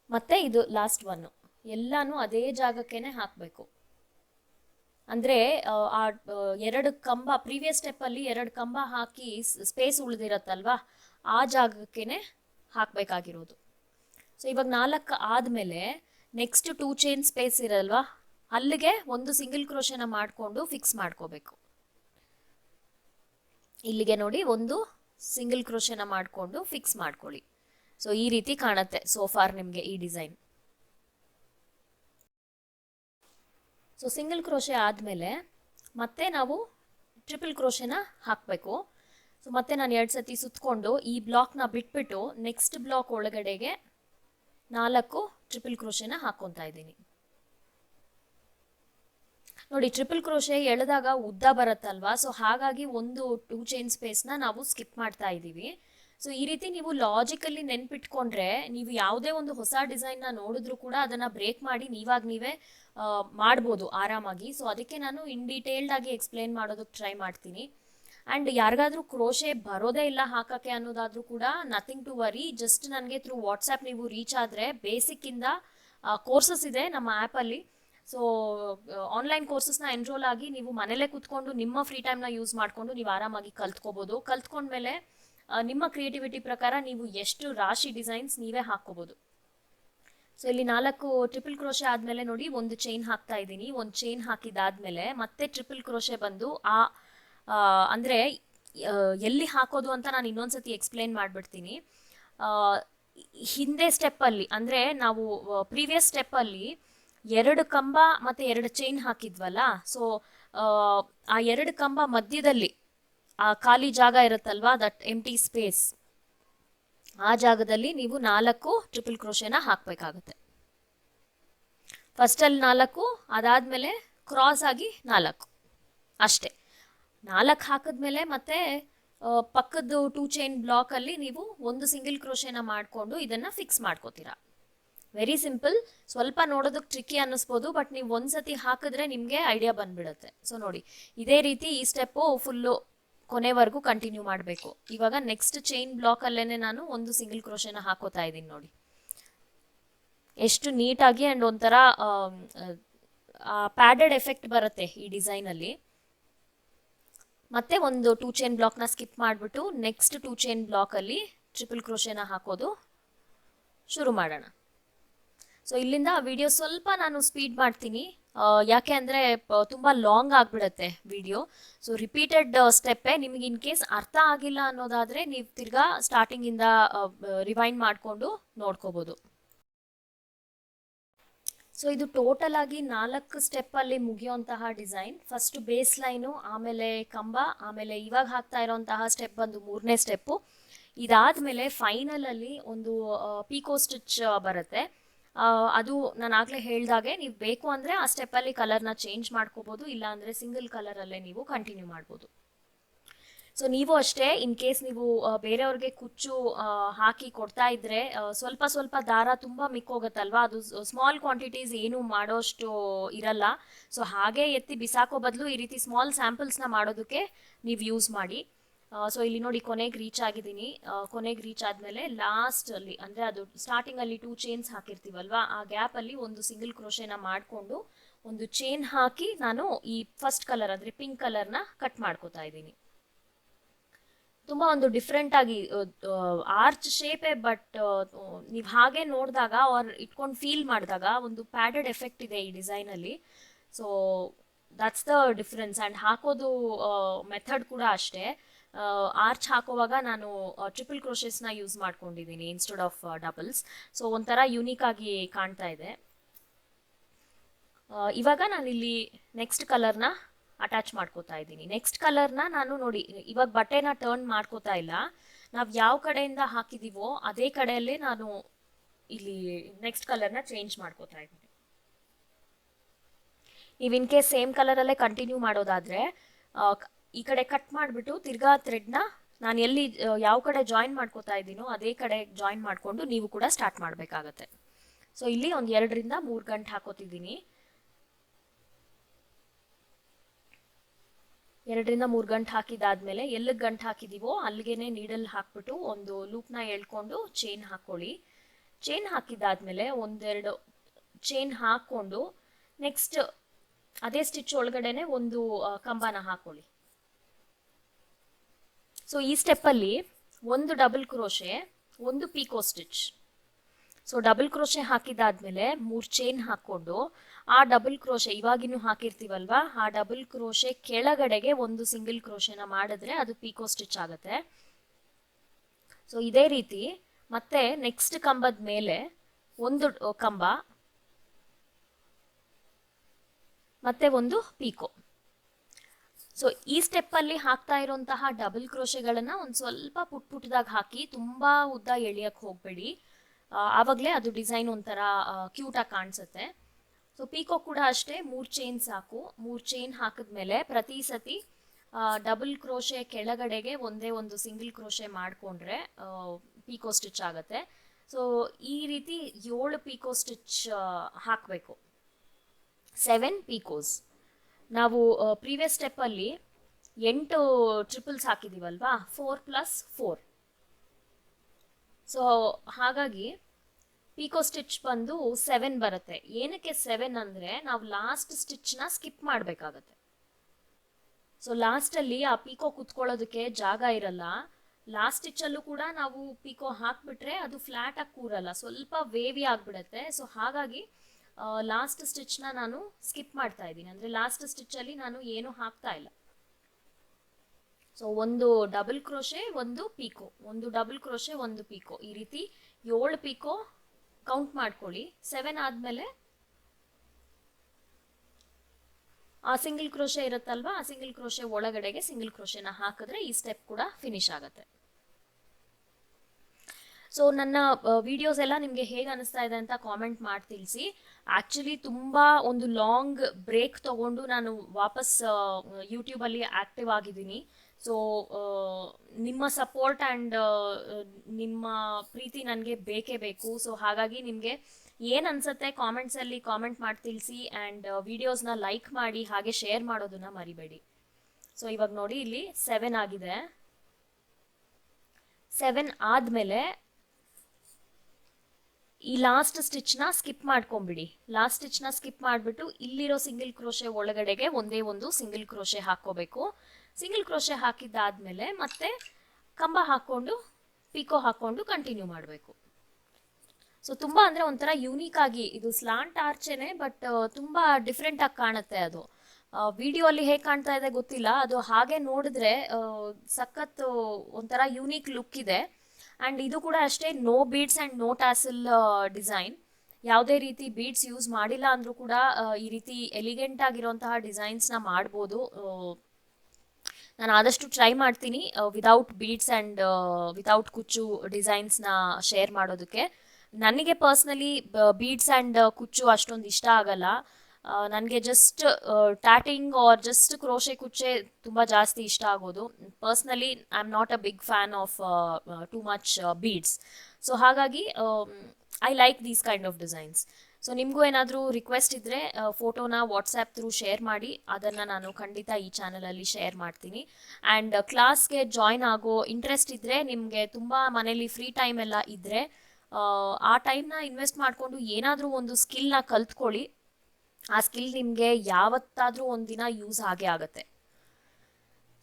ಮತ್ತೆ ಇದು ಲಾಸ್ಟ್ ಒನ್ನು ಎಲ್ಲಾನು ಅದೇ ಜಾಗಕ್ಕೇನೆ ಹಾಕಬೇಕು. ಅಂದರೆ, ಆ ಎರಡು ಕಂಬ ಪ್ರೀವಿಯಸ್ ಸ್ಟೆಪ್ಪಲ್ಲಿ ಎರಡು ಕಂಬ ಹಾಕಿ ಸ್ಪೇಸ್ ಉಳಿದಿರತ್ತಲ್ವಾ, ಆ ಜಾಗಕ್ಕೇನೆ ಹಾಕಬೇಕಾಗಿರೋದು. ಸೊ ಇವಾಗ ನಾಲ್ಕು ಆದಮೇಲೆ ನೆಕ್ಸ್ಟ್ ಟೂ ಚೈನ್ ಸ್ಪೇಸ್ ಇರಲ್ವಾ, ಅಲ್ಲಿಗೆ ಒಂದು ಸಿಂಗಲ್ ಕ್ರೋಶನ ಮಾಡಿಕೊಂಡು ಫಿಕ್ಸ್ ಮಾಡ್ಕೋಬೇಕು. ಇಲ್ಲಿಗೆ ನೋಡಿ ಒಂದು ಸಿಂಗಲ್ ಕ್ರೋಶನ ಮಾಡಿಕೊಂಡು ಫಿಕ್ಸ್ ಮಾಡ್ಕೊಳ್ಳಿ. ಸೊ ಈ ರೀತಿ ಕಾಣುತ್ತೆ ಸೋಫಾರ್ ನಿಮಗೆ ಈ ಡಿಸೈನ್ ಸೊ ಸಿಂಗಲ್ ಕ್ರೋಶೆ ಆದಮೇಲೆ ಮತ್ತೆ ನಾವು ಟ್ರಿಪಲ್ ಕ್ರೋಶೆನ ಹಾಕಬೇಕು. ಸೊ ಮತ್ತೆ ನಾನು ಎರಡು ಸತಿ ಸುತ್ತಕೊಂಡು ಈ ಬ್ಲಾಕ್ನ ಬಿಟ್ಬಿಟ್ಟು ನೆಕ್ಸ್ಟ್ ಬ್ಲಾಕ್ ಒಳಗಡೆಗೆ ನಾಲ್ಕು ಟ್ರಿಪಲ್ ಕ್ರೋಶೆನ ಹಾಕ್ಕೊತಾ ಇದ್ದೀನಿ. ನೋಡಿ ಟ್ರಿಪಲ್ ಕ್ರೋಶೆ ಎಳೆದಾಗ ಉದ್ದ ಬರುತ್ತಲ್ವಾ? ಸೊ ಹಾಗಾಗಿ ಒಂದು ಟೂ ಚೈನ್ ಸ್ಪೇಸ್ನ ನಾವು ಸ್ಕಿಪ್ ಮಾಡ್ತಾ ಇದ್ದೀವಿ ಸೊ ಈ ರೀತಿ ನೀವು ಲಾಜಿಕಲ್ಲಿ ನೆನ್ಪಿಟ್ಕೊಂಡ್ರೆ, ನೀವು ಯಾವುದೇ ಒಂದು ಹೊಸ ಡಿಸೈನ್ನ ನೋಡಿದ್ರು ಕೂಡ ಅದನ್ನು ಬ್ರೇಕ್ ಮಾಡಿ ನೀವಾಗ ನೀವೇ ಮಾಡ್ಬೋದು ಆರಾಮಾಗಿ. ಸೊ ಅದಕ್ಕೆ ನಾನು ಇನ್ ಡೀಟೇಲ್ಡ್ ಆಗಿ ಎಕ್ಸ್ಪ್ಲೇನ್ ಮಾಡೋದಕ್ಕೆ ಟ್ರೈ ಮಾಡ್ತೀನಿ. ಆ್ಯಂಡ್ ಯಾರಿಗಾದ್ರೂ ಕ್ರೋಶೆ ಬರೋದೇ ಇಲ್ಲ ಹಾಕೋಕ್ಕೆ ಅನ್ನೋದಾದ್ರೂ ಕೂಡ ನಥಿಂಗ್ ಟು ವರಿ ಜಸ್ಟ್ ನನಗೆ ಥ್ರೂ ವಾಟ್ಸಪ್ ನೀವು ರೀಚ್ ಆದರೆ ಬೇಸಿಕ್ಕಿಂದ ಕೋರ್ಸಸ್ ಇದೆ ನಮ್ಮ ಆ್ಯಪಲ್ಲಿ ಸೊ ಆನ್ಲೈನ್ ಕೋರ್ಸಸ್ನ ಎನ್ರೋಲ್ ಆಗಿ ನೀವು ಮನೇಲೇ ಕೂತ್ಕೊಂಡು ನಿಮ್ಮ ಫ್ರೀ ಟೈಮ್ನ ಯೂಸ್ ಮಾಡಿಕೊಂಡು ನೀವು ಆರಾಮಾಗಿ ಕಲ್ತ್ಕೋಬೋದು. ಕಲ್ತ್ಕೊಂಡ್ಮೇಲೆ ನಿಮ್ಮ ಕ್ರಿಯೇಟಿವಿಟಿ ಪ್ರಕಾರ ನೀವು ಎಷ್ಟು ರಾಶಿ ಡಿಸೈನ್ಸ್ ನೀವೇ ಹಾಕ್ಕೋಬೋದು. ಸೊ ಇಲ್ಲಿ ನಾಲ್ಕು ಟ್ರಿಪಲ್ ಕ್ರೋಶೆ ಆದಮೇಲೆ ನೋಡಿ, ಒಂದು ಚೈನ್ ಹಾಕ್ತಾ ಇದ್ದೀನಿ. ಒಂದು ಚೈನ್ ಹಾಕಿದಾದ್ಮೇಲೆ ಮತ್ತೆ ಟ್ರಿಪಲ್ ಕ್ರೋಶೆ ಬಂದು ಆ ಅಂದರೆ ಎಲ್ಲಿ ಹಾಕೋದು ಅಂತ ನಾನು ಇನ್ನೊಂದ್ಸತಿ ಎಕ್ಸ್ಪ್ಲೇನ್ ಮಾಡಿಬಿಡ್ತೀನಿ. ಹಿಂದೆ ಸ್ಟೆಪ್ಪಲ್ಲಿ ಅಂದರೆ ನಾವು ಪ್ರೀವಿಯಸ್ ಸ್ಟೆಪ್ಪಲ್ಲಿ ಎರಡು ಕಂಬ ಮತ್ತೆ ಎರಡು ಚೈನ್ ಹಾಕಿದ್ವಲ್ಲ? ಸೊ ಆ ಎರಡು ಕಂಬ ಮಧ್ಯದಲ್ಲಿ, ಆ ಖಾಲಿ ಜಾಗ ಇರುತ್ತಲ್ವಾ? ದಟ್ ಎಂ ಟಿ ಸ್ಪೇಸ್ ಆ ಜಾಗದಲ್ಲಿ ನೀವು ನಾಲ್ಕು ಟ್ರಿಪಲ್ ಕ್ರೋಶೆನ ಹಾಕಬೇಕಾಗುತ್ತೆ. ಫಸ್ಟಲ್ಲಿ ನಾಲ್ಕು, ಅದಾದಮೇಲೆ ಕ್ರಾಸ್ ಆಗಿ ನಾಲ್ಕು. ಅಷ್ಟೇ. ನಾಲ್ಕು ಹಾಕಿದ್ಮೇಲೆ ಮತ್ತೆ ಪಕ್ಕದ ಟೂ ಚೈನ್ ಬ್ಲಾಕಲ್ಲಿ ನೀವು ಒಂದು ಸಿಂಗಲ್ ಕ್ರೋಶೆನ ಮಾಡಿಕೊಂಡು ಇದನ್ನು ಫಿಕ್ಸ್ ಮಾಡ್ಕೋತೀರಾ. ವೆರಿ ಸಿಂಪಲ್ ಸ್ವಲ್ಪ ನೋಡೋದಕ್ಕೆ ಟ್ರಿಕ್ಕಿ ಅನ್ನಿಸ್ಬೋದು ಬಟ್ ನೀವು ಒಂದ್ಸತಿ ಹಾಕಿದ್ರೆ ನಿಮಗೆ ಐಡಿಯಾ ಬಂದ್ಬಿಡುತ್ತೆ. ಸೊ ನೋಡಿ, ಇದೇ ರೀತಿ ಈ ಸ್ಟೆಪ್ಪು ಫುಲ್ಲು ಕೊನೆವರೆಗೂ ಕಂಟಿನ್ಯೂ ಮಾಡಬೇಕು. ಇವಾಗ ನೆಕ್ಸ್ಟ್ ಚೈನ್ ಬ್ಲಾಕಲ್ಲೇ ನಾನು ಒಂದು ಸಿಂಗಲ್ ಕ್ರೋಶೆನ ಹಾಕೋತಾ ಇದ್ದೀನಿ ನೋಡಿ. ಎಷ್ಟು ನೀಟಾಗಿ ಆ್ಯಂಡ್ ಒಂಥರ ಪ್ಯಾಡೆಡ್ ಎಫೆಕ್ಟ್ ಬರುತ್ತೆ ಈ ಡಿಸೈನಲ್ಲಿ ಮತ್ತೆ ಒಂದು ಟೂ ಚೈನ್ ಬ್ಲಾಕ್ನ ಸ್ಕಿಪ್ ಮಾಡಿಬಿಟ್ಟು ನೆಕ್ಸ್ಟ್ ಟೂ ಚೈನ್ ಬ್ಲಾಕಲ್ಲಿ ಟ್ರಿಪಲ್ ಕ್ರೋಶೆನ ಹಾಕೋದು ಶುರು ಮಾಡೋಣ. ಸೊ ಇಲ್ಲಿಂದ ವಿಡಿಯೋ ಸ್ವಲ್ಪ ನಾನು ಸ್ಪೀಡ್ ಮಾಡ್ತೀನಿ. ಯಾಕೆ ಅಂದರೆ ತುಂಬ ಲಾಂಗ್ ಆಗಿಬಿಡತ್ತೆ ವಿಡಿಯೋ ಸೊ ರಿಪೀಟೆಡ್ ಸ್ಟೆಪ್ಪೇ ನಿಮಗೆ ಇನ್ ಕೇಸ್ ಅರ್ಥ ಆಗಿಲ್ಲ ಅನ್ನೋದಾದರೆ ನೀವು ತಿರ್ಗಾ ಸ್ಟಾರ್ಟಿಂಗಿಂದ ರಿವೈಂಡ್ ಮಾಡಿಕೊಂಡು ನೋಡ್ಕೋಬೋದು. ಸೊ ಇದು ಟೋಟಲ್ ಆಗಿ ನಾಲ್ಕು ಸ್ಟೆಪ್ಪಲ್ಲಿ ಮುಗಿಯುವಂತಹ ಡಿಸೈನ್ ಫಸ್ಟ್ ಬೇಸ್ ಲೈನು ಆಮೇಲೆ ಕಂಬ, ಆಮೇಲೆ ಇವಾಗ ಹಾಕ್ತಾ ಇರೋಂತಹ ಸ್ಟೆಪ್ ಬಂದು ಮೂರನೇ ಸ್ಟೆಪ್ಪು ಇದಾದಮೇಲೆ ಫೈನಲಲ್ಲಿ ಒಂದು ಪೀಕೋ ಸ್ಟಿಚ್ ಬರುತ್ತೆ. ಅದು ನಾನು ಆಗಲೇ ಹೇಳ್ದಾಗೆ ನೀವು ಬೇಕು ಅಂದರೆ ಆ ಸ್ಟೆಪ್ಪಲ್ಲಿ ಕಲರ್ನ ಚೇಂಜ್ ಮಾಡ್ಕೋಬೋದು, ಇಲ್ಲ ಅಂದ್ರೆ ಸಿಂಗಲ್ ಕಲರಲ್ಲೇ ನೀವು ಕಂಟಿನ್ಯೂ ಮಾಡ್ಬೋದು. ಸೊ ನೀವು ಅಷ್ಟೇ ಇನ್ ಕೇಸ್ ನೀವು ಬೇರೆಯವ್ರಿಗೆ ಕುಚ್ಚು ಹಾಕಿ ಕೊಡ್ತಾ ಇದ್ರೆ ಸ್ವಲ್ಪ ಸ್ವಲ್ಪ ದಾರ ತುಂಬ ಮಿಕ್ಕೋಗತ್ತಲ್ವಾ? ಅದು ಸ್ಮಾಲ್ ಕ್ವಾಂಟಿಟೀಸ್ ಏನು ಮಾಡೋಷ್ಟು ಇರಲ್ಲ. ಸೊ ಹಾಗೆ ಎತ್ತಿ ಬಿಸಾಕೋ ಬದಲು ಈ ರೀತಿ ಸ್ಮಾಲ್ ಸ್ಯಾಂಪಲ್ಸ್ನ ಮಾಡೋದಕ್ಕೆ ನೀವು ಯೂಸ್ ಮಾಡಿ. ಸೊ ಇಲ್ಲಿ ನೋಡಿ ಕೊನೆಗೆ ರೀಚ್ ಆಗಿದ್ದೀನಿ. ಕೊನೆಗೆ ರೀಚ್ ಆದಮೇಲೆ ಲಾಸ್ಟಲ್ಲಿ ಅಂದರೆ ಅದು ಸ್ಟಾರ್ಟಿಂಗ್ ಅಲ್ಲಿ ಟೂ ಚೈನ್ಸ್ ಹಾಕಿರ್ತೀವಲ್ವಾ, ಆ ಗ್ಯಾಪ್ ಅಲ್ಲಿ ಒಂದು ಸಿಂಗಲ್ ಕ್ರೋಶೆನ ಮಾಡಿಕೊಂಡು ಒಂದು ಚೈನ್ ಹಾಕಿ ನಾನು ಈ ಫಸ್ಟ್ ಕಲರ್ ಅಂದರೆ ಪಿಂಕ್ ಕಲರ್ನ ಕಟ್ ಮಾಡ್ಕೋತಾ ಇದ್ದೀನಿ. ತುಂಬ ಒಂದು ಡಿಫ್ರೆಂಟ್ ಆಗಿ ಆರ್ಚ್ ಶೇಪೇ ಬಟ್ ನೀವು ಹಾಗೆ ನೋಡಿದಾಗ ಅವ್ರು ಇಟ್ಕೊಂಡು ಫೀಲ್ ಮಾಡಿದಾಗ ಒಂದು ಪ್ಯಾಡೆಡ್ ಎಫೆಕ್ಟ್ ಇದೆ ಈ ಡಿಸೈನಲ್ಲಿ so that's the difference and ಹಾಕೋದು ಮೆಥಡ್ ಕೂಡ ಅಷ್ಟೇ. ಆರ್ಚ್ ಹಾಕೋವಾಗ ನಾನು ಟ್ರಿಪಲ್ ಕ್ರೋಶಸ್ನ ಯೂಸ್ ಮಾಡ್ಕೊಂಡಿದ್ದೀನಿ ಇನ್ಸ್ಟೆಡ್ ಆಫ್ ಡಬಲ್ಸ್ ಸೊ ಒಂಥರ ಯುನೀಕ್ ಆಗಿ ಕಾಣ್ತಾ ಇದೆ. ಇವಾಗ ನಾನು ಇಲ್ಲಿ ನೆಕ್ಸ್ಟ್ ಕಲರ್ನ ಅಟ್ಯಾಚ್ ಮಾಡ್ಕೋತಾ ಇದ್ದೀನಿ. ನೆಕ್ಸ್ಟ್ ಕಲರ್ನ ನಾನು ನೋಡಿ, ಇವಾಗ ಬಟ್ಟೆನ ಟರ್ನ್ ಮಾಡ್ಕೋತಾ ಇಲ್ಲ. ನಾವು ಯಾವ ಕಡೆಯಿಂದ ಹಾಕಿದೀವೋ ಅದೇ ಕಡೆಯಲ್ಲೇ ನಾನು ಇಲ್ಲಿ ನೆಕ್ಸ್ಟ್ ಕಲರ್ನ ಚೇಂಜ್ ಮಾಡ್ಕೋತಾ ಇದ್ದೀನಿ. ನೀವು ಇನ್ ಕೇಸ್ ಸೇಮ್ ಕಲರಲ್ಲೇ ಕಂಟಿನ್ಯೂ ಮಾಡೋದಾದರೆ ಈ ಕಡೆ ಕಟ್ ಮಾಡಿಬಿಟ್ಟು ತಿರ್ಗಾ ಥ್ರೆಡ್ನ ನಾನು ಎಲ್ಲಿ ಯಾವ ಕಡೆ ಜಾಯಿನ್ ಮಾಡ್ಕೋತಾ ಇದ್ದೀನೋ ಅದೇ ಕಡೆ ಜಾಯಿನ್ ಮಾಡಿಕೊಂಡು ನೀವು ಕೂಡ ಸ್ಟಾರ್ಟ್ ಮಾಡಬೇಕಾಗತ್ತೆ. ಸೊ ಇಲ್ಲಿ ಒಂದು ಎರಡರಿಂದ ಮೂರು ಗಂಟೆ ಹಾಕೋತಿದ್ದೀನಿ. ಎರಡರಿಂದ ಮೂರು ಗಂಟೆ ಹಾಕಿದಾದ್ಮೇಲೆ ಎಲ್ಲಿಗೆ ಗಂಟು ಹಾಕಿದೀವೋ ಅಲ್ಲಿಗೆನೆ ನೀಡಲ್ ಹಾಕ್ಬಿಟ್ಟು ಒಂದು ಲೂಪ್ನ ಎಳ್ಕೊಂಡು ಚೈನ್ ಹಾಕೊಳ್ಳಿ. ಚೈನ್ ಹಾಕಿದಾದ್ಮೇಲೆ ಒಂದೆರಡು ಚೈನ್ ಹಾಕ್ಕೊಂಡು ನೆಕ್ಸ್ಟ್ ಅದೇ ಸ್ಟಿಚ್ ಒಳಗಡೆನೆ ಒಂದು ಕಂಬನ ಹಾಕೊಳ್ಳಿ. ಸೊ ಈ ಸ್ಟೆಪ್ಪಲ್ಲಿ ಒಂದು ಡಬಲ್ ಕ್ರೋಶೆ ಒಂದು picot stitch so double crochet ಹಾಕಿದಾದ್ಮೇಲೆ ಮೂರು ಚೈನ್ ಹಾಕ್ಕೊಂಡು ಆ ಡಬಲ್ ಕ್ರೋಶೆ ಇವಾಗಿನೂ ಹಾಕಿರ್ತೀವಲ್ವಾ? ಆ ಡಬಲ್ ಕ್ರೋಶೆ ಕೆಳಗಡೆಗೆ ಒಂದು ಸಿಂಗಲ್ ಕ್ರೋಶೆನ ಮಾಡಿದ್ರೆ ಅದು ಪೀಕೋ ಸ್ಟಿಚ್ ಆಗುತ್ತೆ. ಸೊ ಇದೇ ರೀತಿ ಮತ್ತೆ ನೆಕ್ಸ್ಟ್ ಕಂಬದ ಮೇಲೆ ಒಂದು ಕಂಬ, ಮತ್ತೆ ಒಂದು ಪೀಕೋ ಸೊ ಈ ಸ್ಟೆಪ್ಪಲ್ಲಿ ಹಾಕ್ತಾ ಇರೋಂತಹ ಡಬಲ್ ಕ್ರೋಶೆಗಳನ್ನ ಒಂದು ಸ್ವಲ್ಪ ಪುಟ್ ಪುಟ್ಟದಾಗ ಹಾಕಿ ತುಂಬಾ ಉದ್ದ ಎಳಿಯಕ್ಕೆ ಹೋಗಬೇಡಿ. ಆವಾಗಲೇ ಅದು ಡಿಸೈನ್ ಒಂಥರ ಕ್ಯೂಟಾಗಿ ಕಾಣಿಸುತ್ತೆ. ಸೊ ಪೀಕೋ ಕೂಡ ಅಷ್ಟೇ, ಮೂರು ಚೈನ್ ಸಾಕು. ಮೂರು ಚೈನ್ ಹಾಕಿದ್ಮೇಲೆ ಪ್ರತಿ ಸತಿ ಡಬಲ್ ಕ್ರೋಶೆ ಕೆಳಗಡೆಗೆ ಒಂದೇ ಒಂದು ಸಿಂಗಲ್ ಕ್ರೋಶೆ ಮಾಡಿಕೊಂಡ್ರೆ ಪೀಕೋ ಸ್ಟಿಚ್ ಆಗುತ್ತೆ. ಸೊ ಈ ರೀತಿ ಏಳು ಪೀಕೋ ಸ್ಟಿಚ್ ಹಾಕಬೇಕು. ಸೆವೆನ್ ಪೀಕೋಸ್ ನಾವು ಪ್ರೀವಿಯಸ್ ಸ್ಟೆಪ್ಪಲ್ಲಿ ಎಂಟು ಟ್ರಿಪಲ್ಸ್ ಹಾಕಿದೀವಲ್ವಾ? ಫೋರ್ ಪ್ಲಸ್ ಫೋರ್ ಸೊ ಹಾಗಾಗಿ ಪಿಕೋ ಸ್ಟಿಚ್ ಬಂದು ಸೆವೆನ್ ಬರುತ್ತೆ. ಏನಕ್ಕೆ ಸೆವೆನ್ ಅಂದ್ರೆ ನಾವು ಲಾಸ್ಟ್ ಸ್ಟಿಚ್ನ ಸ್ಕಿಪ್ ಮಾಡಬೇಕಾಗತ್ತೆ. ಸೊ ಲಾಸ್ಟಲ್ಲಿ ಆ ಪೀಕೋ ಕುತ್ಕೊಳ್ಳೋದಕ್ಕೆ ಜಾಗ ಇರಲ್ಲ. ಲಾಸ್ಟ್ ಸ್ಟಿಚ್ಚಲ್ಲೂ ಕೂಡ ನಾವು ಪೀಕೋ ಹಾಕ್ಬಿಟ್ರೆ ಅದು ಫ್ಲ್ಯಾಟ್ ಆಗಿ ಕೂರಲ್ಲ. ಸ್ವಲ್ಪ ವೇವಿ ಆಗ್ಬಿಡತ್ತೆ. ಸೊ ಹಾಗಾಗಿ ಲಾಸ್ಟ್ ಸ್ಟಿಚ್ನ ನಾನು ಸ್ಕಿಪ್ ಮಾಡ್ತಾ ಇದ್ದೀನಿ. ಅಂದರೆ ಲಾಸ್ಟ್ ಸ್ಟಿಚ್ಚಲ್ಲಿ ನಾನು ಏನು ಹಾಕ್ತಾ ಇಲ್ಲ. ಸೊ ಒಂದು ಡಬಲ್ ಕ್ರೋಶೆ ಒಂದು ಪೀಕೋ ಒಂದು ಡಬಲ್ ಕ್ರೋಶೆ ಒಂದು ಪೀಕೋ ಈ ರೀತಿ ಏಳು ಪೀಕೋ ಕೌಂಟ್ ಮಾಡ್ಕೊಳ್ಳಿ. ಸೆವೆನ್ ಆದಮೇಲೆ ಆ ಸಿಂಗಲ್ ಕ್ರೋಶೆ ಇರುತ್ತಲ್ವಾ? ಆ ಸಿಂಗಲ್ ಕ್ರೋಶೆ ಒಳಗಡೆಗೆ ಸಿಂಗಲ್ ಕ್ರೋಶೆನ ಹಾಕಿದ್ರೆ ಈ ಸ್ಟೆಪ್ ಕೂಡ ಫಿನಿಶ್ ಆಗುತ್ತೆ. ಸೊ ನನ್ನ ವಿಡಿಯೋಸ್ ಎಲ್ಲ ನಿಮಗೆ ಹೇಗೆ ಅನಿಸ್ತಾ ಇದೆ ಅಂತ ಕಾಮೆಂಟ್ ಮಾಡಿ ತಿಳಿಸಿ. ಆ್ಯಕ್ಚುಲಿ ತುಂಬ ಒಂದು ಲಾಂಗ್ ಬ್ರೇಕ್ ತಗೊಂಡು ನಾನು ವಾಪಸ್ ಯೂಟ್ಯೂಬ್ ಅಲ್ಲಿ ಆಕ್ಟಿವ್ ಆಗಿದ್ದೀನಿ. ಸೊ ನಿಮ್ಮ ಸಪೋರ್ಟ್ ಆ್ಯಂಡ್ ನಿಮ್ಮ ಪ್ರೀತಿ ನನಗೆ ಬೇಕೇ ಬೇಕು. ಸೊ ಹಾಗಾಗಿ ನಿಮಗೆ ಏನು ಅನ್ಸುತ್ತೆ ಕಾಮೆಂಟ್ಸಲ್ಲಿ ಕಾಮೆಂಟ್ ಮಾಡಿ ತಿಳಿಸಿ ಆ್ಯಂಡ್ ವಿಡಿಯೋಸ್ನ ಲೈಕ್ ಮಾಡಿ, ಹಾಗೆ ಶೇರ್ ಮಾಡೋದನ್ನ ಮರಿಬೇಡಿ. ಸೊ ಇವಾಗ ನೋಡಿ ಇಲ್ಲಿ ಸೆವೆನ್ ಆಗಿದೆ. ಸೆವೆನ್ ಆದಮೇಲೆ ಈ ಲಾಸ್ಟ್ ಸ್ಟಿಚ್ನ ಸ್ಕಿಪ್ ಮಾಡ್ಕೊಂಬಿಡಿ. ಲಾಸ್ಟ್ ಸ್ಟಿಚ್ನ ಸ್ಕಿಪ್ ಮಾಡಿಬಿಟ್ಟು ಇಲ್ಲಿರೋ ಸಿಂಗಲ್ ಕ್ರೋಶೆ ಒಳಗಡೆಗೆ ಒಂದೇ ಒಂದು ಸಿಂಗಲ್ ಕ್ರೋಶೆ ಹಾಕ್ಕೋಬೇಕು. ಸಿಂಗಲ್ ಕ್ರೋಶೆ ಹಾಕಿದ್ದಾದ್ಮೇಲೆ ಮತ್ತೆ ಕಂಬ ಹಾಕ್ಕೊಂಡು ಪಿಕೋ ಹಾಕ್ಕೊಂಡು ಕಂಟಿನ್ಯೂ ಮಾಡಬೇಕು. ಸೊ ತುಂಬ ಅಂದರೆ ಒಂಥರ ಯೂನಿಕ್ ಆಗಿ ಇದು ಸ್ಲಾಂಟ್ ಆರ್ಚೆನೆ ಬಟ್ ತುಂಬ ಡಿಫ್ರೆಂಟಾಗಿ ಕಾಣುತ್ತೆ ಅದು. ವಿಡಿಯೋ ಅಲ್ಲಿ ಹೇಗೆ ಕಾಣ್ತಾ ಇದೆ ಗೊತ್ತಿಲ್ಲ. ಅದು ಹಾಗೆ ನೋಡಿದ್ರೆ ಸಖತ್ ಒಂಥರ ಯೂನಿಕ್ ಲುಕ್ ಇದೆ. ಆ್ಯಂಡ್ ಇದು ಕೂಡ ಅಷ್ಟೇ no beads and no tassel design ಯಾವುದೇ ರೀತಿ ಬೀಡ್ಸ್ ಯೂಸ್ ಮಾಡಿಲ್ಲ ಅಂದರೂ ಕೂಡ ಈ ರೀತಿ ಎಲಿಗೆಂಟ್ ಆಗಿರುವಂತಹ ಡಿಸೈನ್ಸ್ನ ಮಾಡ್ಬೋದು. ಆ, ನಾನು ಆದಷ್ಟು ಟ್ರೈ ಮಾಡ್ತೀನಿ ವಿದೌಟ್ ಬೀಡ್ಸ್ ಆ್ಯಂಡ್ ವಿತೌಟ್ ಕುಚ್ಚು ಡಿಸೈನ್ಸ್ನ ಶೇರ್ ಮಾಡೋದಕ್ಕೆ. ನನಗೆ ಪರ್ಸ್ನಲಿ ಬೀಡ್ಸ್ ಆ್ಯಂಡ್ ಕುಚ್ಚು ಅಷ್ಟೊಂದು ಇಷ್ಟ ಆಗಲ್ಲ. ನನಗೆ just tatting or just crochet ಕುಚ್ಚೆ ತುಂಬ ಜಾಸ್ತಿ ಇಷ್ಟ ಆಗೋದು. Personally I am not a big fan of too much beads so ಹಾಗಾಗಿ I like these kind of designs so ನಿಮಗೂ ಏನಾದರೂ ರಿಕ್ವೆಸ್ಟ್ ಇದ್ದರೆ ಫೋಟೋನ ವಾಟ್ಸ್ಯಾಪ್ ಥ್ರೂ ಶೇರ್ ಮಾಡಿ. ಅದನ್ನು ನಾನು ಖಂಡಿತ ಈ ಚಾನಲಲ್ಲಿ ಶೇರ್ ಮಾಡ್ತೀನಿ. ಆ್ಯಂಡ್ ಕ್ಲಾಸ್ಗೆ ಜಾಯ್ನ್ ಆಗೋ ಇಂಟ್ರೆಸ್ಟ್ ಇದ್ದರೆ ನಿಮಗೆ ತುಂಬ ಮನೇಲಿ ಫ್ರೀ ಟೈಮ್ ಎಲ್ಲ ಇದ್ದರೆ ಆ ಟೈಮ್ನ ಇನ್ವೆಸ್ಟ್ ಮಾಡಿಕೊಂಡು ಏನಾದರೂ ಒಂದು ಸ್ಕಿಲ್ನ ಕಲ್ತ್ಕೊಳ್ಳಿ. ಆ ಸ್ಕಿಲ್ ನಿಮಗೆ ಯಾವತ್ತಾದರೂ ಒಂದಿನ ಯೂಸ್ ಆಗೇ ಆಗುತ್ತೆ.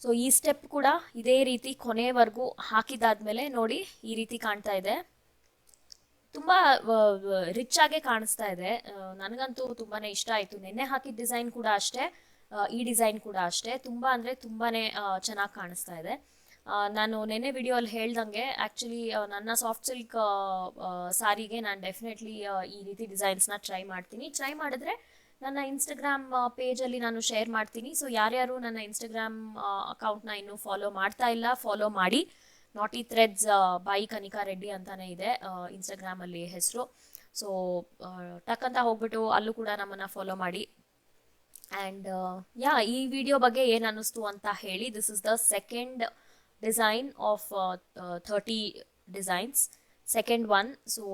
ಸೊ ಈ ಸ್ಟೆಪ್ ಕೂಡ ಇದೇ ರೀತಿ ಕೊನೆವರೆಗೂ ಹಾಕಿದಾದ್ಮೇಲೆ ನೋಡಿ ಈ ರೀತಿ ಕಾಣ್ತಾ ಇದೆ. ತುಂಬ ರಿಚ್ ಆಗೇ ಕಾಣಿಸ್ತಾ ಇದೆ. ನನಗಂತೂ ತುಂಬಾನೇ ಇಷ್ಟ ಆಯಿತು. ನೆನ್ನೆ ಹಾಕಿದ ಡಿಸೈನ್ ಕೂಡ ಅಷ್ಟೇ. ಈ ಡಿಸೈನ್ ಕೂಡ ಅಷ್ಟೇ. ತುಂಬ ಅಂದರೆ ತುಂಬಾ ಚೆನ್ನಾಗಿ ಕಾಣಿಸ್ತಾ ಇದೆ. ನಾನು ನೆನ್ನೆ ವಿಡಿಯೋಲ್ಲಿ ಹೇಳ್ದಂಗೆ ಆ್ಯಕ್ಚುಲಿ ನನ್ನ ಸಾಫ್ಟ್ ಸಿಲ್ಕ್ ಸಾರಿಗೆ ನಾನು ಡೆಫಿನೆಟ್ಲಿ ಈ ರೀತಿ ಡಿಸೈನ್ಸ್ನ ಟ್ರೈ ಮಾಡ್ತೀನಿ. ಟ್ರೈ ಮಾಡಿದ್ರೆ ನನ್ನ ಇನ್ಸ್ಟಾಗ್ರಾಮ್ ಪೇಜಲ್ಲಿ ನಾನು ಶೇರ್ ಮಾಡ್ತೀನಿ. ಸೊ ಯಾರ್ಯಾರು ನನ್ನ ಇನ್ಸ್ಟಾಗ್ರಾಮ್ ಅಕೌಂಟ್ನ ಇನ್ನೂ ಫಾಲೋ ಮಾಡ್ತಾ ಇಲ್ಲ ಫಾಲೋ ಮಾಡಿ. ನಾಟಿ ಥ್ರೆಡ್ಸ್ ಬಾಯಿ ಕನಿಕಾ ರೆಡ್ಡಿ ಅಂತಾನೆ ಇದೆ ಇನ್ಸ್ಟಾಗ್ರಾಮಲ್ಲಿ ಹೆಸರು. ಸೊ ಟಕ್ ಅಂತ ಹೋಗ್ಬಿಟ್ಟು ಅಲ್ಲೂ ಕೂಡ ನಮ್ಮನ್ನು ಫಾಲೋ ಮಾಡಿ. ಆ್ಯಂಡ್ ಯಾ ಈ ವಿಡಿಯೋ ಬಗ್ಗೆ ಏನು ಅನ್ನಿಸ್ತು ಅಂತ ಹೇಳಿ this is the second design of thirty designs second one so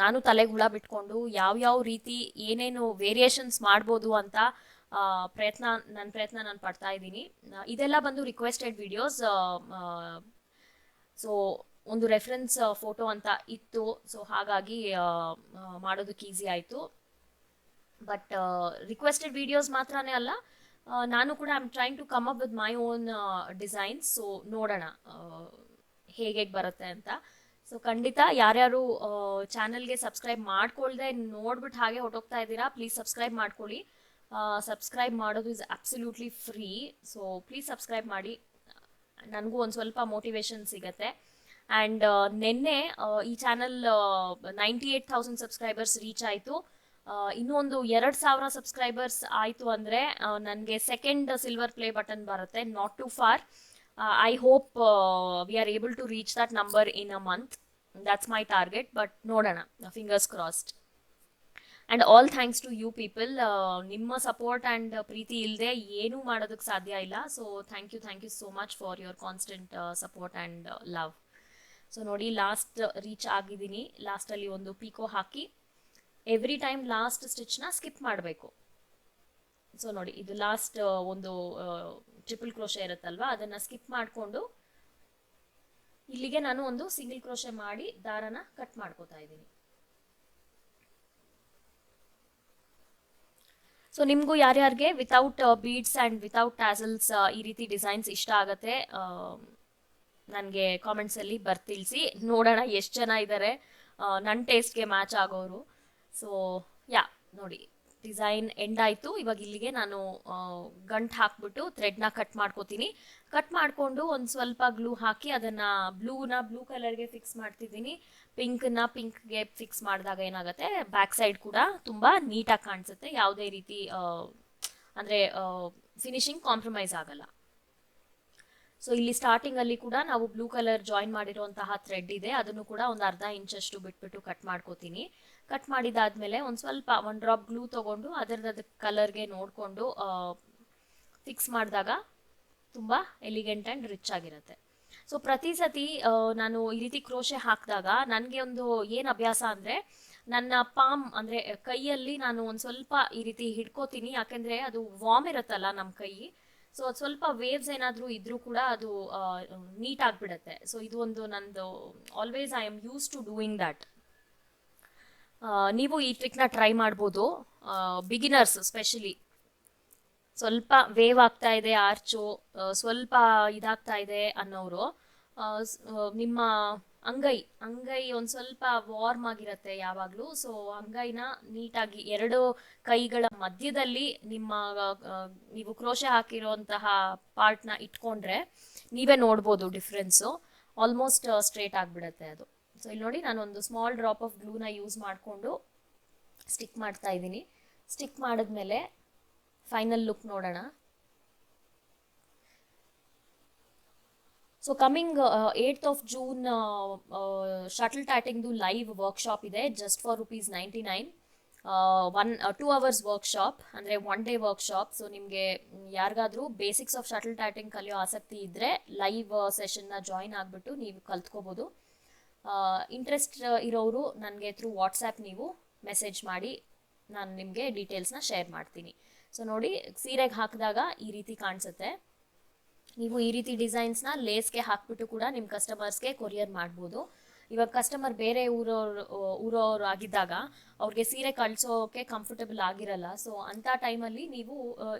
ನಾನು ತಲೆಗೆ ಹುಳ ಬಿಟ್ಕೊಂಡು ಯಾವ್ಯಾವ ರೀತಿ ಏನೇನು ವೇರಿಯೇಷನ್ಸ್ ಮಾಡ್ಬೋದು ಅಂತ ಪ್ರಯತ್ನ ನನ್ನ ಪ್ರಯತ್ನ ನಾನು ಪಡ್ತಾ ಇದ್ದೀನಿ. ಇದೆಲ್ಲ ಬಂದು ರಿಕ್ವೆಸ್ಟೆಡ್ ವಿಡಿಯೋಸ್ ಸೊ ಒಂದು ರೆಫರೆನ್ಸ್ ಫೋಟೋ ಅಂತ ಇತ್ತು. ಸೊ ಹಾಗಾಗಿ ಮಾಡೋದಕ್ಕೆ ಈಸಿ ಆಯಿತು. ಬಟ್ ರಿಕ್ವೆಸ್ಟೆಡ್ ವಿಡಿಯೋಸ್ ಮಾತ್ರನೇ ಅಲ್ಲ ನಾನು ಕೂಡ I am trying to come up with my own designs so ನೋಡೋಣ ಹೇಗೆ ಬರುತ್ತೆ ಅಂತ. ಸೊ ಖಂಡಿತ ಯಾರ್ಯಾರು ಚಾನಲ್ಗೆ ಸಬ್ಸ್ಕ್ರೈಬ್ ಮಾಡ್ಕೊಳ್ದೆ ನೋಡ್ಬಿಟ್ಟು ಹಾಗೆ ಹೊಟ್ಟೋಗ್ತಾ ಇದ್ದೀರಾ ಪ್ಲೀಸ್ ಸಬ್ಸ್ಕ್ರೈಬ್ ಮಾಡ್ಕೊಳ್ಳಿ. ಸಬ್ಸ್ಕ್ರೈಬ್ ಮಾಡೋದು is absolutely free so please subscribe ಮಾಡಿ. ನನಗೂ ಒಂದು ಸ್ವಲ್ಪ ಮೋಟಿವೇಶನ್ ಸಿಗತ್ತೆ. ಆ್ಯಂಡ್ ನಿನ್ನೆ ಈ channel ninety eight thousand subscribers reach ಆಯಿತು. ಇನ್ನೊಂದು ಎರಡು ಸಾವಿರ ಸಬ್ಸ್ಕ್ರೈಬರ್ಸ್ ಆಯಿತು ಅಂದರೆ ನನಗೆ ಸೆಕೆಂಡ್ ಸಿಲ್ವರ್ ಪ್ಲೇ ಬಟನ್ ಬರುತ್ತೆ not too far I hope we are able to reach that number in a month that's my target but ನೋಡೋಣ. Fingers crossed and all thanks to you people ನಿಮ್ಮ support and ಪ್ರೀತಿ ಇಲ್ಲದೆ ಏನೂ ಮಾಡೋದಕ್ಕೆ ಸಾಧ್ಯ ಇಲ್ಲ. So thank you thank you so much for your constant support and love so ನೋಡಿ last reach ಆಗಿದ್ದೀನಿ. ಲಾಸ್ಟಲ್ಲಿ ಒಂದು ಪೀಕೋ ಹಾಕಿ. ಎವ್ರಿ ಟೈಮ್ ಲಾಸ್ಟ್ ಸ್ಟಿಚ್ನ ಸ್ಕಿಪ್ ಮಾಡಬೇಕು. ಸೊ ನೋಡಿ, ಇದು ಲಾಸ್ಟ್ ಒಂದು ಟ್ರಿಪಲ್ ಕ್ರೋಶೆ ಇರುತ್ತಲ್ವಾ? ಅದನ್ನ ಸ್ಕಿಪ್ ಮಾಡಿಕೊಂಡು ಇಲ್ಲಿಗೆ ನಾನು ಒಂದು ಸಿಂಗಲ್ ಕ್ರೋಶೆ ಮಾಡಿ ದಾರನ ಕಟ್ ಮಾಡ್ಕೋತಾ ಇದ್ದೀನಿ. ಸೊ ನಿಮಗೂ ಯಾರ್ಯಾರಿಗೆ without beads and without tassels ಈ ರೀತಿ ಡಿಸೈನ್ಸ್ ಇಷ್ಟ ಆಗತ್ತೆ ನನಗೆ ಕಾಮೆಂಟ್ಸಲ್ಲಿ ಬರ್ತಿಲ್ಸಿ. ನೋಡೋಣ ಎಷ್ಟು ಜನ ಇದ್ದಾರೆ ನನ್ನ ಟೇಸ್ಟ್ಗೆ ಮ್ಯಾಚ್ ಆಗೋರು. ಸೊ ಯಾ ನೋಡಿ. ಡಿಸೈನ್ ಎಂಡ್ ಆಯಿತು. ಇವಾಗ ಇಲ್ಲಿಗೆ ನಾನು ಗಂಟು ಹಾಕ್ಬಿಟ್ಟು ಥ್ರೆಡ್ನ ಕಟ್ ಮಾಡ್ಕೋತೀನಿ. ಕಟ್ ಮಾಡಿಕೊಂಡು ಒಂದು ಸ್ವಲ್ಪ ಗ್ಲೂ ಹಾಕಿ ಅದನ್ನು ಬ್ಲೂನ ಬ್ಲೂ ಕಲರ್ಗೆ ಫಿಕ್ಸ್ ಮಾಡ್ತಿದ್ದೀನಿ. ಪಿಂಕ್ನ ಪಿಂಕ್ಗೆ ಫಿಕ್ಸ್ ಮಾಡಿದಾಗ ಏನಾಗುತ್ತೆ ಬ್ಯಾಕ್ ಸೈಡ್ ಕೂಡ ತುಂಬ ನೀಟಾಗಿ ಕಾಣಿಸುತ್ತೆ. ಯಾವುದೇ ರೀತಿ ಅಂದರೆ ಫಿನಿಶಿಂಗ್ ಕಾಂಪ್ರಮೈಸ್ ಆಗಲ್ಲ. ಸೊ ಇಲ್ಲಿ ಸ್ಟಾರ್ಟಿಂಗ್ ಅಲ್ಲಿ ಕೂಡ ನಾವು ಬ್ಲೂ ಕಲರ್ ಜಾಯಿನ್ ಮಾಡಿರುವಂತಹ ಥ್ರೆಡ್ ಇದೆ. ಅದನ್ನು ಕೂಡ ಒಂದು ಅರ್ಧ ಇಂಚಷ್ಟು ಬಿಟ್ಬಿಟ್ಟು ಕಟ್ ಮಾಡ್ಕೋತೀನಿ. ಕಟ್ ಮಾಡಿದಾದ್ಮೇಲೆ ಒಂದು ಸ್ವಲ್ಪ ಒಂದು ಡ್ರಾಪ್ ಗ್ಲೂ ತಗೊಂಡು ಅದರದ ಕಲರ್ಗೆ ನೋಡಿಕೊಂಡು ಫಿಕ್ಸ್ ಮಾಡಿದಾಗ ತುಂಬ ಎಲಿಗೆಂಟ್ ಆ್ಯಂಡ್ ರಿಚ್ ಆಗಿರುತ್ತೆ. ಸೊ ಪ್ರತಿ ಸತಿ ನಾನು ಈ ರೀತಿ ಕ್ರೋಶೆ ಹಾಕಿದಾಗ ನನಗೆ ಒಂದು ಏನು ಅಭ್ಯಾಸ ಅಂದರೆ ನನ್ನ ಪಾಮ್ ಅಂದರೆ ಕೈಯಲ್ಲಿ ನಾನು ಒಂದು ಸ್ವಲ್ಪ ಈ ರೀತಿ ಹಿಡ್ಕೋತೀನಿ, ಯಾಕೆಂದರೆ ಅದು ವಾಮ್ ಇರುತ್ತಲ್ಲ ನಮ್ಮ ಕೈ. ಸೊ ಅದು ಸ್ವಲ್ಪ ವೇವ್ಸ್ ಏನಾದರೂ ಇದ್ರೂ ಕೂಡ ಅದು ನೀಟ್ ಆಗಿಬಿಡುತ್ತೆ. ಸೊ ಇದು ಒಂದು ನಂದು always I am use to doing that ನೀವು ಈ ಟ್ರಿಕ್ನ ಟ್ರೈ ಮಾಡ್ಬೋದು. ಬಿಗಿನರ್ಸ್ ಸ್ಪೆಷಲಿ ಸ್ವಲ್ಪ ವೇವ್ ಆಗ್ತಾ ಇದೆ ಆರ್ಚು ಸ್ವಲ್ಪ ಇದಾಗ್ತಾ ಇದೆ ಅನ್ನೋರು ನಿಮ್ಮ ಅಂಗೈ ಅಂಗೈ ಒಂದು ಸ್ವಲ್ಪ ವಾರ್ಮ್ ಆಗಿರತ್ತೆ ಯಾವಾಗಲೂ. ಸೊ ಅಂಗೈನ ನೀಟಾಗಿ ಎರಡು ಕೈಗಳ ಮಧ್ಯದಲ್ಲಿ ನಿಮ್ಮ ನೀವು ಕ್ರೋಶ ಹಾಕಿರೋಂತಹ ಪಾರ್ಟ್ನ ಇಟ್ಕೊಂಡ್ರೆ ನೀವೇ ನೋಡ್ಬೋದು ಡಿಫ್ರೆನ್ಸು ಆಲ್ಮೋಸ್ಟ್ ಸ್ಟ್ರೇಟ್ ಆಗಿಬಿಡತ್ತೆ ಅದು. ಸೊ ಇಲ್ಲಿ ನೋಡಿ ನಾನು ಒಂದು ಸ್ಮಾಲ್ ಡ್ರಾಪ್ ಆಫ್ ಗ್ಲೂನ ಯೂಸ್ ಮಾಡಿಕೊಂಡು ಸ್ಟಿಕ್ ಮಾಡ್ತಾ ಇದ್ದೀನಿ. ಸ್ಟಿಕ್ ಮಾಡಿದ್ಮೇಲೆ ಫೈನಲ್ ಲುಕ್ ನೋಡೋಣ. So coming eight of June shuttle ಟ್ಯಾಟಿಂಗ್ದು live workshop ಇದೆ just for rupees ninety nine one two hours workshop ಅಂದರೆ ಒನ್ ಡೇ ವರ್ಕ್ಶಾಪ್ ಸೊ ನಿಮಗೆ ಯಾರಿಗಾದ್ರೂ ಬೇಸಿಕ್ಸ್ ಆಫ್ ಶಟಲ್ ಟ್ಯಾಟಿಂಗ್ ಕಲಿಯೋ ಆಸಕ್ತಿ ಇದ್ದರೆ ಲೈವ್ ಸೆಷನ್ನ ಜಾಯಿನ್ ಆಗಿಬಿಟ್ಟು ನೀವು ಕಲ್ತ್ಕೋಬೋದು. ಇಂಟ್ರೆಸ್ಟ್ ಇರೋರು ನನಗೆ ಥ್ರೂ ವಾಟ್ಸ್ಯಾಪ್ ನೀವು ಮೆಸೇಜ್ ಮಾಡಿ ನಾನು ನಿಮಗೆ ಡೀಟೇಲ್ಸ್ನ ಶೇರ್ ಮಾಡ್ತೀನಿ. ಸೊ ನೋಡಿ, ಸೀರೆಗೆ ಹಾಕಿದಾಗ ಈ ರೀತಿ ಕಾಣಿಸುತ್ತೆ. ನೀವು ಈ ರೀತಿ ಡಿಸೈನ್ಸ್ನ ಲೇಸ್ಗೆ ಹಾಕ್ಬಿಟ್ಟು ಕೂಡ ನಿಮ್ಮ ಕಸ್ಟಮರ್ಸ್ಗೆ ಕೊರಿಯರ್ ಮಾಡ್ಬೋದು. ಇವಾಗ ಕಸ್ಟಮರ್ ಬೇರೆ ಊರವ್ರು ಊರವ್ರು ಆಗಿದ್ದಾಗ ಅವ್ರಿಗೆ ಸೀರೆ ಕಳಿಸೋಕೆ ಕಂಫರ್ಟಬಲ್ ಆಗಿರಲ್ಲ. ಸೊ ಅಂಥ ಟೈಮಲ್ಲಿ ನೀವು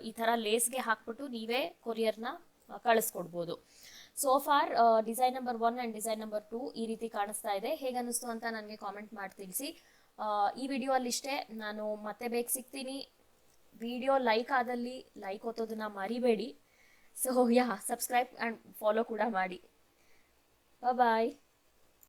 ಈ ಥರ ಲೇಸ್ಗೆ ಹಾಕ್ಬಿಟ್ಟು ನೀವೇ ಕೊರಿಯರ್ನ ಕಳಿಸ್ಕೊಡ್ಬೋದು. So for design number one and design number two ಈ ರೀತಿ ಕಾಣಿಸ್ತಾ ಇದೆ. ಹೇಗೆ ಅನ್ನಿಸ್ತು ಅಂತ ನನಗೆ ಕಾಮೆಂಟ್ ಮಾಡಿ ತಿಳಿಸಿ. ಈ ವಿಡಿಯೋ ಅಲ್ಲಿಷ್ಟೇ ನಾನು ಮತ್ತೆ ಬೇಗ ಸಿಗ್ತೀನಿ. ವಿಡಿಯೋ ಲೈಕ್ ಆದಲ್ಲಿ ಲೈಕ್ ಓದೋದನ್ನ ಮರಿಬೇಡಿ. So yeah subscribe and follow ಕೂಡ ಮಾಡಿ. ಬಾಯ್